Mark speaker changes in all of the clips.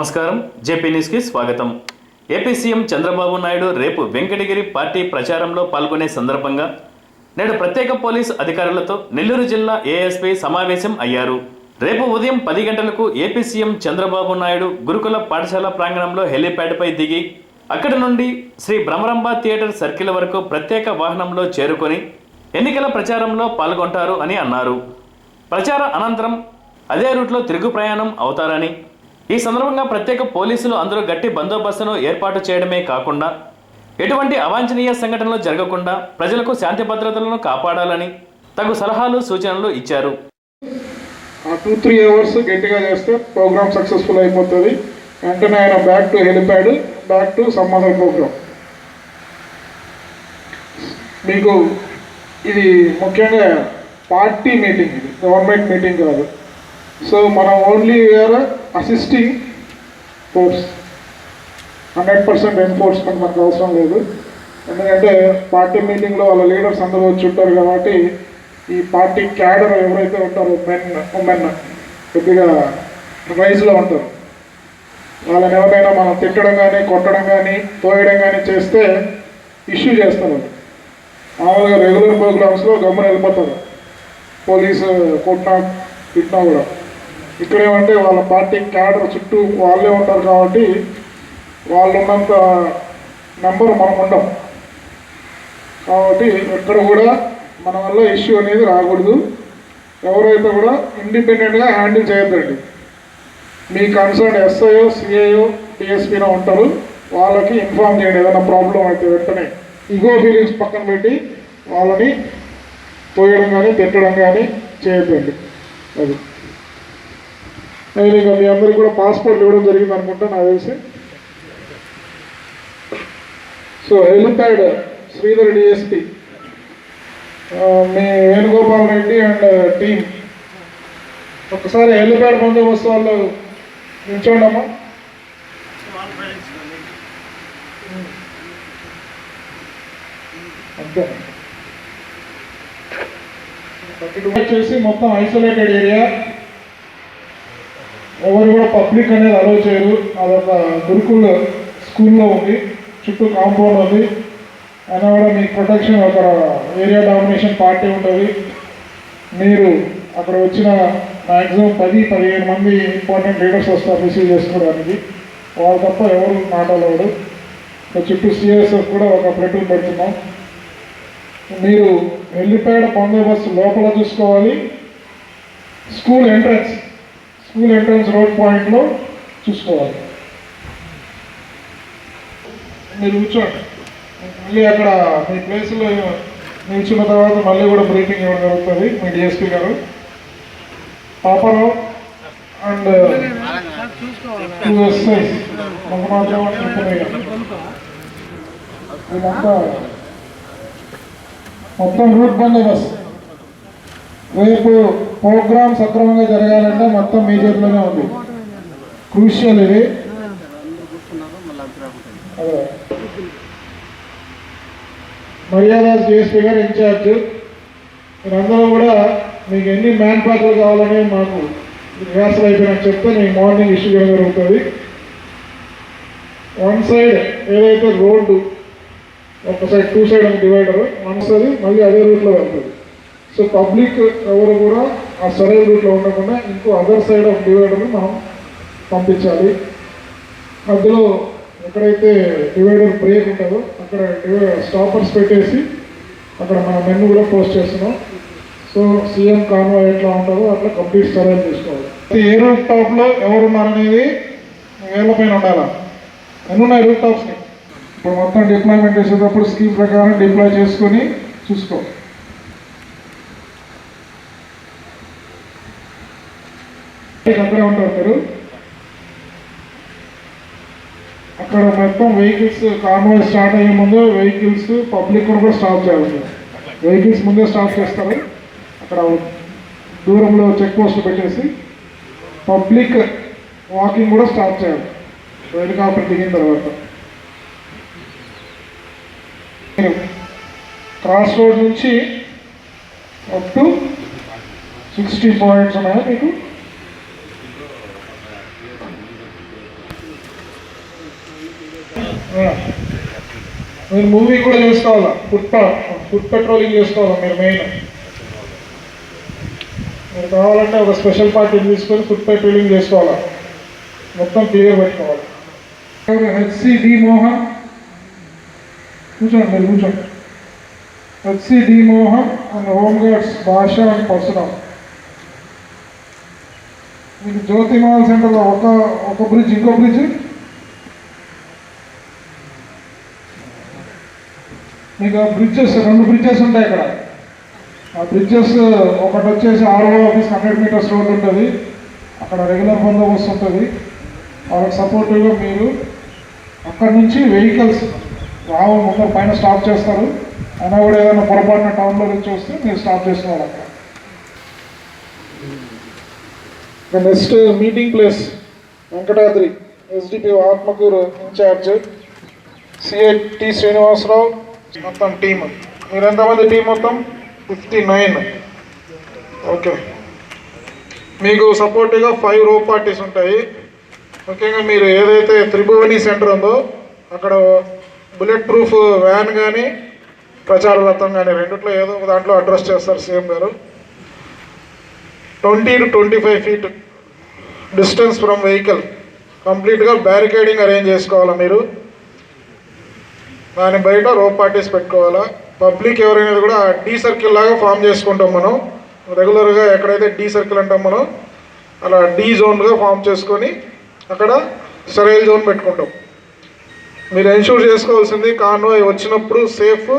Speaker 1: నమస్కారం. జేపీ న్యూస్కి స్వాగతం. ఏపీ సీఎం చంద్రబాబు నాయుడు రేపు వెంకటగిరి పార్టీ ప్రచారంలో పాల్గొనే సందర్భంగా నేడు ప్రత్యేక పోలీస్ అధికారులతో నెల్లూరు జిల్లా ఏఎస్పీ సమావేశం అయ్యారు. రేపు ఉదయం పది గంటలకు ఏపీ సీఎం చంద్రబాబు నాయుడు గురుకుల పాఠశాల ప్రాంగణంలో హెలీప్యాడ్పై దిగి అక్కడి నుండి శ్రీ భ్రమరంబ థియేటర్ సర్కిల్ వరకు ప్రత్యేక వాహనంలో చేరుకొని ఎన్నికల ప్రచారంలో పాల్గొంటారు అని అన్నారు. ప్రచార అనంతరం అదే రూట్లో తిరుగు ప్రయాణం అవుతారని ఈ సందర్భంగా ప్రత్యేక పోలీసులు అందరూ గట్టి బందోబస్తును ఏర్పాటు చేయడమే కాకుండా ఎటువంటి అవాంఛనీయ సంఘటనలు జరగకుండా ప్రజలకు శాంతి భద్రతలను కాపాడాలని తగు సలహాలు సూచనలు ఇచ్చారు.
Speaker 2: ఆ టూ త్రీ అవర్స్ గట్టిగా చేస్తే ప్రోగ్రామ్ సక్సెస్ఫుల్ అయిపోతుంది. వెంటనే ఆయన back to helipad back to some other program మీకు ఇది ముఖ్యంగా పార్టీ మీటింగ్ ఇది గవర్నమెంట్ మీటింగ్ కాదు. సో మనం ఓన్లీ వేరే assisting force hundred percent enforcement మనకు అవసరం లేదు. ఎందుకంటే పార్టీ మీటింగ్లో వాళ్ళ లీడర్స్ అందరూ వచ్చి ఉంటారు కాబట్టి ఈ పార్టీ క్యాడర్ ఎవరైతే ఉంటారో మెన్ ఉమెన్ కొద్దిగా రైజ్లో ఉంటారు. వాళ్ళని ఎవరైనా మనం తిట్టడం కానీ కొట్టడం కానీ తోయడం కానీ చేస్తే ఇష్యూ చేస్తారు మామూలుగా రెగ్యులర్ ప్రోగ్రామ్స్లో గమ్మున వెళ్ళిపోతారు. పోలీసు కొట్టినా తిట్టినా కూడా. ఇక్కడేమంటే వాళ్ళ పార్టీ క్యాడర్ చుట్టూ వాళ్ళే ఉంటారు కాబట్టి వాళ్ళు ఉన్నంత నెంబర్ మనం ఉండం కాబట్టి ఎక్కడ కూడా మన వల్ల ఇష్యూ అనేది రాకూడదు. ఎవరైతే కూడా ఇండిపెండెంట్గా హ్యాండిల్ చేయొద్దండి. మీ కన్సర్న్ ఎస్ఐఓ సిఐఓ డిఎస్పీనో ఉంటారు. వాళ్ళకి ఇన్ఫార్మ్ చేయండి. ఏదైనా ప్రాబ్లం అయితే వెంటనే ఇగో ఫీలింగ్స్ పక్కన పెట్టి వాళ్ళని పోయడం కానీ తిట్టడం కానీ చేయొద్దండి. అది. నేను మీ అందరికి కూడా పాస్పోర్ట్ ఇవ్వడం జరిగింది అనుకుంటా నాకు తెలిసి. సో హెలిప్యాడ్ శ్రీధర్ డిఎస్పి మీ వేణుగోపాల్ రెడ్డి అండ్ టీమ్. ఒకసారి హెలిప్యాడ్ బందోబస్తు వాళ్ళు నిల్చోండి అమ్మా. అంతే వచ్చేసి మొత్తం ఐసోలేటెడ్ ఏరియా ఎవరు కూడా పబ్లిక్ అనేది అలౌ చేయరు. అదొక గురుకుల్ స్కూల్లో ఉంది. చుట్టూ కాంపౌండ్ ఉంది. అయినా కూడా మీకు ప్రొటెక్షన్ ఒక ఏరియా డామినేషన్ పార్టీ ఉంటుంది. మీరు అక్కడ వచ్చిన మ్యాక్సిమం పది పదిహేను మంది ఇంపార్టెంట్ లీడర్స్ వస్తారు రిసీవ్ చేసుకోవడానికి. వాళ్ళు తప్ప ఎవరు మాట్లాడలేడు చుట్టూ సిఎస్ఎఫ్ కూడా ఒక ప్లేటూన్ పెడుతున్నాం. మీరు వెళ్ళిపోయాడ బందోబస్తు లోపల చూసుకోవాలి. School entrance school entrance road పాయింట్లో చూసుకోవాలి. మీరు కూర్చోండి. మళ్ళీ అక్కడ మీ ప్లేస్లో నిల్చున్న తర్వాత మళ్ళీ కూడా బ్రీఫింగ్ ఇవ్వడం జరుగుతుంది మీ డిఎస్పీ గారు. పాపరావు అండ్ టూ వీళ్ళంతా మొత్తం రూట్ బందోబస్తు. రేపు ప్రోగ్రామ్ సక్రమంగా జరగాలంటే మొత్తం మీ చేతిలోనే ఉంది. క్రూషియల్ ఇది. మర్యాద మర్యాదాస్ గారు ఇన్ఛార్జ్ మీరందరూ కూడా మీకు ఎన్ని మ్యాన్ పవర్లు కావాలని మాకు రిహార్సల్ అయిపోయినా చెప్తే నేను మార్నింగ్ ఇష్యూ చేయడం జరుగుతుంది. వన్ సైడ్ ఏదైతే రోడ్డు ఒక సైడ్ టూ సైడ్ అని డివైడర్ వస్తుంది మళ్ళీ అదే రూట్లో వెళ్తుంది. సో పబ్లిక్ ఎవరు కూడా ఆ సరైన రూట్లో ఉండకుండా ఇంకో అదర్ సైడ్ ఆఫ్ డివైడర్ని మనం పంపించాలి. మధ్యలో ఎక్కడైతే డివైడర్ బ్రేక్ ఉంటుందో అక్కడ స్టాపర్స్ పెట్టేసి అక్కడ మన మెన్ను కూడా పోస్ట్ చేస్తున్నాం. సో సీఎం కాన్వాయ్ ఎట్లా ఉంటుందో అట్లా కంప్లీట్ సర్వే తీసుకోవాలి. ఏ రూఫ్ టాప్లో ఎవరున్నారనేది వేళ్ళ పైన ఉండాలా? ఎన్ని ఉన్నాయి రూఫ్ టాప్స్ని ఇప్పుడు మొత్తం డిప్లాయ్మెంట్ చేసేటప్పుడు స్కీమ్ ప్రకారం డిప్లాయ్ చేసుకొని చూసుకోవాలి దగ్గర ఉంటారు మీరు? అక్కడ మొత్తం వెహికల్స్ కాన్వాయ్ స్టార్ట్ అయ్యే ముందు వెహికల్స్ పబ్లిక్ కూడా స్టాప్ చేయాలి. వెహికల్స్ ముందే స్టాప్ చేస్తారు. అక్కడ దూరంలో చెక్ పోస్ట్ పెట్టేసి పబ్లిక్ వాకింగ్ కూడా స్టాప్ చేయాలి. హెలికాప్టర్ దిగిన తర్వాత. క్రాస్ రోడ్ నుంచి అప్ టు సిక్స్టీ పాయింట్స్ ఉన్నాయా మీకు? మీరు మూవీ కూడా చేసుకోవాలా? ఫుడ్ ఫుడ్ పెట్రోలింగ్ చేసుకోవాలా మీరు మెయిన్ మీరు కావాలంటే ఒక స్పెషల్ పార్టీ తీసుకొని ఫుడ్ పెట్రోలింగ్ చేసుకోవాలా? మొత్తం క్లియర్ పెట్టుకోవాలి. HC D Mohan. కూర్చోండి మీరు కూర్చోండి. HC D Mohan and home guards Basha and personnel. మీకు జ్యోతిమాల్ సెంటర్లో ఒక ఒక బ్రిడ్జ్ ఇంకో బ్రిడ్జ్ మీకు బ్రిడ్జెస్ రెండు బ్రిడ్జెస్ ఉంటాయి ఇక్కడ. ఆ బ్రిడ్జెస్ ఒకటి వచ్చేసి RO office hundred meters road ఉంటుంది. అక్కడ రెగ్యులర్ బందోబస్తు ఉంటుంది వాళ్ళకి సపోర్టివ్గా మీరు అక్కడ నుంచి వెహికల్స్ రావు ముందర పైన స్టాప్ చేస్తారు. అయినా కూడా ఏదైనా పొరపాటున టౌన్లో నుంచి వస్తే మీరు స్టాప్ చేసుకోవాలి అక్కడ. Next meeting place Venkatadri SDP Atmakur incharge CI T Srinivasarao మొత్తం టీమ్. మీరు ఎంతమంది టీం మొత్తం? Fifty nine. ఓకే. మీకు సపోర్టివ్గా ఫైవ్ రో పార్టీస్ ఉంటాయి. ముఖ్యంగా మీరు ఏదైతే త్రిభువని సెంటర్ ఉందో అక్కడ బుల్లెట్ ప్రూఫ్ వ్యాన్ కానీ ప్రచార రథం కానీ రెండిట్లో ఏదో ఒక దాంట్లో అడ్రస్ చేస్తారు సీఎం గారు. Twenty to twenty five feet distance from vehicle కంప్లీట్గా బ్యారికేడింగ్ అరేంజ్ చేసుకోవాలా మీరు? దాని బయట రోప్ పార్టీస్ పెట్టుకోవాలా? పబ్లిక్ ఎవరైనా కూడా డీ సర్కిల్ లాగా ఫామ్ చేసుకుంటాం మనం. రెగ్యులర్గా ఎక్కడైతే డీ సర్కిల్ అంటాం మనం అలా డీ జోన్గా ఫామ్ చేసుకొని అక్కడ సరైల్ జోన్ పెట్టుకుంటాం. మీరు ఎన్షూర్ చేసుకోవాల్సింది కాన్వాయ్ వచ్చినప్పుడు సేఫ్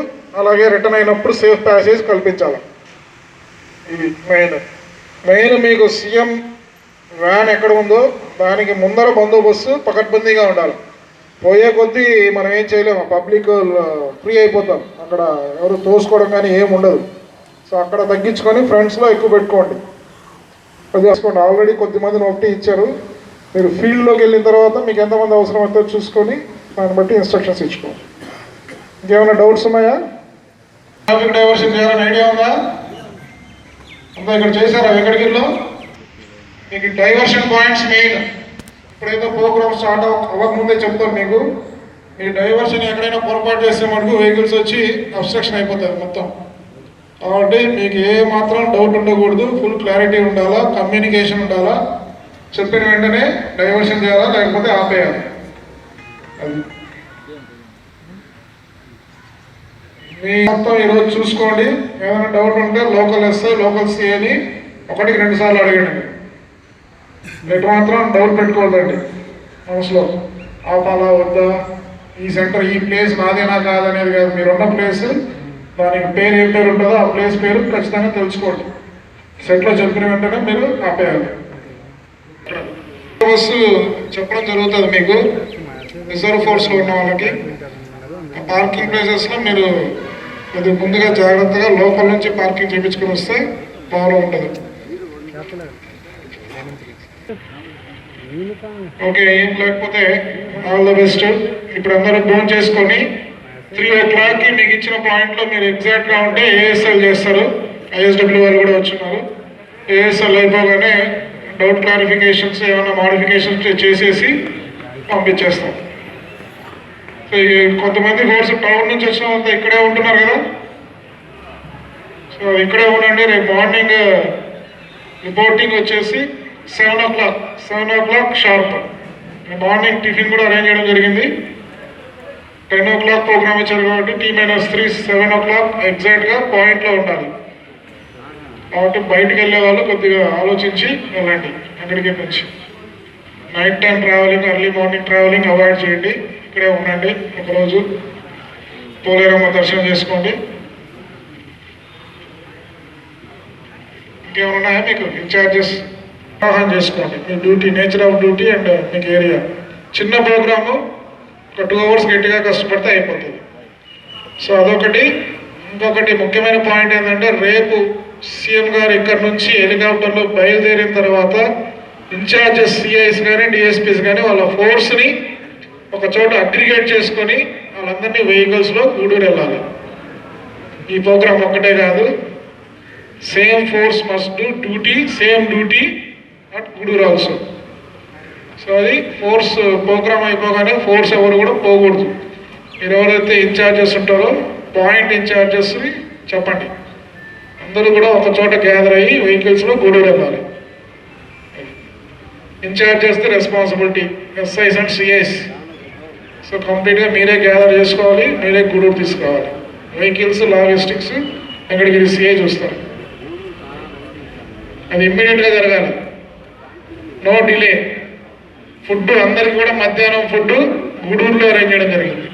Speaker 2: అలాగే రిటర్న్ అయినప్పుడు సేఫ్ ప్యాసేజ్ కల్పించాలి. ఇది మెయిన్ మెయిన్ మీకు సీఎం వ్యాన్ ఎక్కడ ఉందో దానికి ముందర బందోబస్తు పకడ్బందీగా ఉండాలి. పోయే కొద్దీ మనం ఏం చేయలేము పబ్లిక్ ఫ్రీ అయిపోతాం. అక్కడ ఎవరు తోసుకోవడం కానీ ఏం ఉండదు. సో అక్కడ తగ్గించుకొని ఫ్రెండ్స్లో ఎక్కువ పెట్టుకోండి. అది చేసుకోండి. ఆల్రెడీ కొద్దిమందిని ఒకటి ఇచ్చారు. మీరు ఫీల్డ్లోకి వెళ్ళిన తర్వాత మీకు ఎంతమంది అవసరం అవుతుందో చూసుకొని దాన్ని బట్టి ఇన్స్ట్రక్షన్స్ ఇచ్చుకోండి. ఇంకేమైనా డౌట్స్ ఉన్నాయా? ట్రాఫిక్ డైవర్షన్ చేయాలని ఐడియా ఉందా? అంతా ఇక్కడ చేశారా? వెంకటగిరిలో? మీకు డైవర్షన్ పాయింట్స్ మెయిన్ ఇప్పుడైతే ప్రోగ్రామ్ స్టార్ట్ అవ్వకముందే చెప్తాను మీకు. ఈ డైవర్షన్ ఎక్కడైనా పొరపాటు చేస్తే మటుకు వెహికల్స్ వచ్చి అబ్స్ట్రక్షన్ అయిపోతుంది మొత్తం. కాబట్టి మీకు ఏ మాత్రం డౌట్ ఉండకూడదు. ఫుల్ క్లారిటీ ఉండాలా కమ్యూనికేషన్ ఉండాలా చెప్పిన వెంటనే డైవర్షన్ చేయాలా లేకపోతే ఆపేయాలి? అది. మీ మొత్తం ఈరోజు చూసుకోండి. ఏమైనా డౌట్ ఉంటే లోకల్ ఎస్ఐ లోకల్ సిఐని ఒకటికి రెండు సార్లు అడగండి. ఎటు మాత్రం డౌట్ పెట్టుకోవద్దండి. మనసులో ఆపాలా వద్దా? ఈ సెంటర్ ఈ ప్లేస్ నాదేనా కాదనేది కాదు. మీరున్న ప్లేస్ దానికి పేరు ఏం పేరు ఉంటుందో ఆ ప్లేస్ పేరు ఖచ్చితంగా తెలుసుకోండి. సెట్లో చెప్పిన వెంటనే మీరు ఆపేయాలి. బస్సు చెప్పడం జరుగుతుంది మీకు. రిజర్వ్ ఫోర్స్లో ఉన్న వాళ్ళకి. పార్కింగ్ ప్లేసెస్లో మీరు కొద్దిగా ముందుగా జాగ్రత్తగా లోపల నుంచి పార్కింగ్ చేయించుకొని వస్తే బాగుంటుంది ఓకే ఏం లేకపోతే ఆల్ ద బెస్ట్ ఇప్పుడు అందరూ ఫోన్ చేసుకొని త్రీ ఓ క్లాక్కి మీకు ఇచ్చిన పాయింట్లో మీరు ఎగ్జాక్ట్గా ఉంటే ఏఎస్ఎల్ చేస్తారు. ఐఎస్డబ్ల్యూ వాళ్ళు కూడా వచ్చున్నారు ఏఎస్ఎల్ అయిపోగానే డౌట్ క్లారిఫికేషన్స్ ఏమైనా మాడిఫికేషన్స్ చేసేసి పంపించేస్తాం. సో కొంతమంది కోర్సు టౌన్ నుంచి వచ్చిన వాళ్ళంతా ఇక్కడే ఉంటున్నారు కదా. సో ఇక్కడే ఉండండి. రేపు మార్నింగ్ రిపోర్టింగ్ uh, వచ్చేసి seven o'clock seven o'clock sharp. Morning tiffin కూడా అరేంజ్ చేయడం జరిగింది. టెన్ ఓ క్లాక్ ప్రోగ్రామ్ ఇచ్చారు కాబట్టి T minus three seven o'clock ఎగ్జాక్ట్గా పాయింట్లో ఉండాలి. కాబట్టి బయటికి వెళ్ళే వాళ్ళు కొద్దిగా ఆలోచించి వెళ్ళండి అక్కడికి నుంచి night time travelling early morning travelling avoid చేయండి ఇక్కడే ఉండండి ఒకరోజు. పోలేరమ్మ దర్శనం చేసుకోండి. ఇంకేమైనా ఉన్నాయా మీకు? ఇన్ఛార్జెస్ అవగాహన చేసుకోండి. మీ duty nature of duty and మీకు ఏరియా చిన్న ప్రోగ్రాము ఒక టూ అవర్స్ గట్టిగా కష్టపడితే అయిపోతుంది. సో అదొకటి. ఇంకొకటి ముఖ్యమైన పాయింట్ ఏంటంటే రేపు సీఎం గారు ఇక్కడ నుంచి హెలికాప్టర్లో బయలుదేరిన తర్వాత ఇన్ఛార్జెస్ సిఐస్ కానీ డిఎస్పీస్ కానీ వాళ్ళ ఫోర్స్ని ఒక చోట అగ్రిగేట్ చేసుకొని వాళ్ళందరినీ వెహికల్స్లో గూడూరు వెళ్ళాలి. ఈ ప్రోగ్రామ్ ఒక్కటే కాదు. Same force must do duty same duty at Gudur also so అది ఫోర్స్ ప్రోగ్రామ్ అయిపోగానే ఫోర్స్ ఎవరు కూడా పోకూడదు. మీరు ఎవరైతే ఇన్ఛార్జెస్ ఉంటారో పాయింట్ ఇన్ఛార్జెస్ని చెప్పండి. అందరూ కూడా ఒక చోట గ్యాదర్ అయ్యి వెహికల్స్లో గూడూరు వెళ్ళాలి. Incharges the responsibility SIs and CIs so కంప్లీట్గా మీరే గ్యాదర్ చేసుకోవాలి మీరే గూడూరు తీసుకోవాలి. వెహికల్స్ లాజిస్టిక్స్ వెంకటగిరి సిఐ చూస్తారు అది ఇమ్మీడియట్గా జరగాలి. No delay. ఫుడ్ అందరికి కూడా మధ్యాహ్నం ఫుడ్ గూడూరులో అరేంజ్ చేయడం జరిగింది.